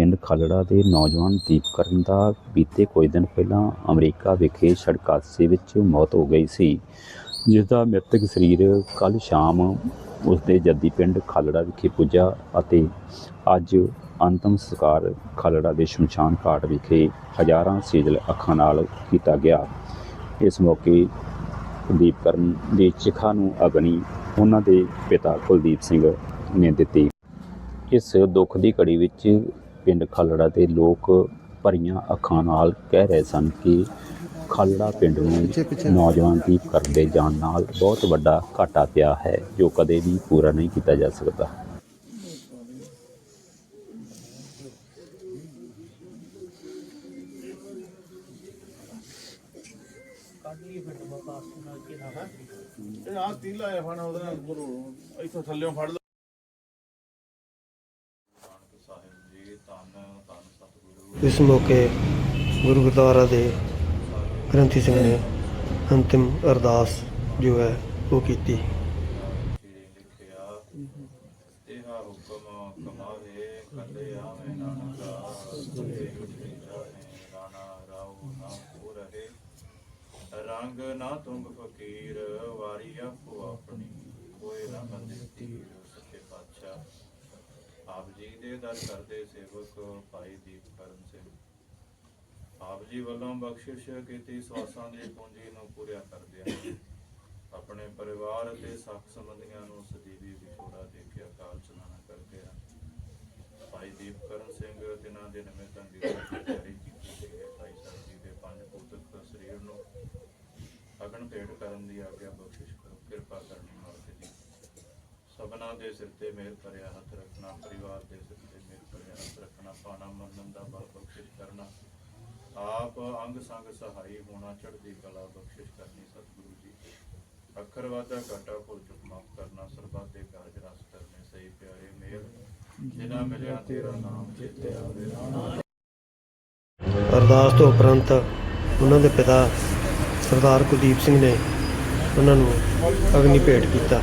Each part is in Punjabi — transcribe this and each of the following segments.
ਪਿੰਡ ਖਾਲੜਾ ਦੇ ਨੌਜਵਾਨ ਦੀਪਕਰਨ ਦਾ ਬੀਤੇ ਕੁਝ ਦਿਨ ਪਹਿਲਾਂ ਅਮਰੀਕਾ ਵਿਖੇ ਸੜਕ ਹਾਦਸੇ ਵਿੱਚ ਮੌਤ ਹੋ ਗਈ ਸੀ ਜਿਸ ਦਾ ਮ੍ਰਿਤਕ ਸਰੀਰ ਕੱਲ ਸ਼ਾਮ ਉਸਦੇ ਜੱਦੀ ਪਿੰਡ ਖਾਲੜਾ ਵਿਖੇ ਪੁੱਜਾ ਅਤੇ ਅੱਜ ਅੰਤਮ ਸੰਸਕਾਰ ਖਾਲੜਾ ਦੇ ਸ਼ਮਸ਼ਾਨ ਘਾਟ ਵਿਖੇ ਹਜ਼ਾਰਾਂ ਸੇਜਲ ਅੱਖਾਂ ਨਾਲ ਕੀਤਾ ਗਿਆ। ਇਸ ਮੌਕੇ ਦੀਪਕਰਨ ਦੀ ਚਿਖਾ ਨੂੰ ਅਗਨੀ ਉਹਨਾਂ ਦੇ ਪਿਤਾ ਕੁਲਦੀਪ ਸਿੰਘ ਨੇ ਦਿੱਤੀ। ਇਸ ਦੁੱਖ ਦੀ ਘੜੀ ਵਿੱਚ ਪਿੰਡ ਖਲੜਾ ਦੇ ਲੋਕ ਭਰੀਆਂ ਅੱਖਾਂ ਨਾਲ ਕਹਿ ਰਹੇ ਸਨ ਕਿ ਖਲੜਾ ਪਿੰਡ ਨੂੰ ਨੌਜਵਾਨ ਦੀ ਕਰਦੇ ਜਾਣ ਨਾਲ ਬਹੁਤ ਵੱਡਾ ਘਾਟਾ ਪਿਆ ਹੈ ਜੋ ਕਦੇ ਵੀ ਪੂਰਾ ਨਹੀਂ ਕੀਤਾ ਜਾ ਸਕਦਾ। ਇਹ ਆ ਤੀਲਾ ਹੈ ਫਣ ਉਹਦੇ ਨਾਲ ਇੱਥੋਂ ਥੱਲੇੋਂ ਫੜ ਇਸ ਮੌਕੇ ਗੁਰੂ ਗੁਰਦੁਆਰਾ ਦੇ ਗ੍ਰੰਥੀ ਸਿੰਘ ਨੇ ਅੰਤਿਮ ਅਰਦਾਸ ਜੋ ਹੈ ਉਹ ਕੀਤੀ। ਰੰਗ ਨਾ ਤੁੰਗ ਫਕੀਰ, ਵਾਰੀ ਆਪੋ ਆਪਣੀ ਕੋਏ ਨਾ ਬੰਦੇ ਤੀਰ ਸੱਚੇ ਦਰ ਕਰਦੇ ਸੇਵਕ ਭਾਈ ਦੀਪ ਕਰਨ ਸਿੰਘ। ਆਪ ਜੀ ਵੱਲੋਂ ਬਖਸ਼ਿਸ਼ ਕੀਤੀ ਸਵਾਸਾਂ ਦੀ ਪੂੰਜੀ ਨੂੰ ਪੂਰਿਆ ਕਰਦਿਆਂ ਆਪਣੇ ਪਰਿਵਾਰ ਅਤੇ ਸਾਖ ਸੰਬੰਧੀਆਂ ਨੂੰ ਸਦੀਵੀ ਵਿਛੋੜਾ ਦੇ ਕੇ ਅਕਾਲ ਚਲਾਣਾ ਕਰਦੇ ਹਨ ਭਾਈ ਦੀਪਕਰਨ ਸਿੰਘ ਦਿਨਾਂ ਦੇ ਨਿਮਿਤ ਦੀ ਤਿਆਰੀ ਕੀਤੀ ਗਈ ਹੈ। ਭਾਈ ਸਾਹਿਬ ਜੀ ਦੇ ਪੰਜ ਪੁੱਤਕ ਸਰੀਰ ਨੂੰ ਅਗਨ ਭੇਟ ਕਰਨ ਦੀ ਆਗਿਆ ਬਖਸ਼ਿਸ਼ ਕਰੋ। ਕਿਰਪਾ ਕਰਨੀ ਮਾਲਕ ਜੀ ਸਭਨਾ ਦੇ ਸਿਰ ਤੇ ਮਿਹਰ ਭਰਿਆ ਹੱਥ ਰੱਖਣਾ, ਪਰਿਵਾਰ ਦੇ ਸਿਰ ਤੇ ਮਿਹਰ ਭਰਿਆ ਹੱਥ ਰੱਖਣਾ, ਪਾਣਾ, ਮੰਨਣ ਦਾ ਬਲ ਬਖਸ਼ਿਸ਼ ਕਰਨਾ। ਆਪ ਅੰਗ ਸੰਗ ਸਹਾਈ ਹੋਣਾ, ਚੜ੍ਹਦੀ ਕਲਾ ਬਖਸ਼ਿਸ਼ ਕਰਨੀ ਸਤਿਗੁਰੂ ਜੀ। ਅੱਖਰ ਵਾਦਾ ਘਾਟਾ ਭੁੱਲ ਚੁੱਕ ਮਾਫ ਕਰਨਾ ਸਰਬੱਤ ਦੇ ਕਾਰਜ ਰਸ ਕਰਨੇ, ਸਹੀ ਪਿਆਰੇ ਮੇਲ। ਜਿਨਾ ਮਿਲਿਆ ਤੇਰਾ ਨਾਮ ਚੇਤੇ ਆਵੇ ਅਰਦਾਸ ਤੋਂ ਉਪਰੰਤ ਉਹਨਾਂ ਦੇ ਪਿਤਾ ਸਰਦਾਰ ਕੁਲਦੀਪ ਸਿੰਘ ਨੇ ਉਹਨਾਂ ਨੂੰ ਅਗਨੀ ਭੇਟ ਕੀਤਾ।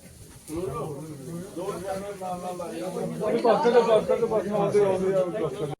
ਪਾਸੇ ਤੋਂ ਪਾਸੇ ਤੋਂ ਪਾਸੇ ਆਉਂਦੇ ਆਉਂਦੇ ਆ।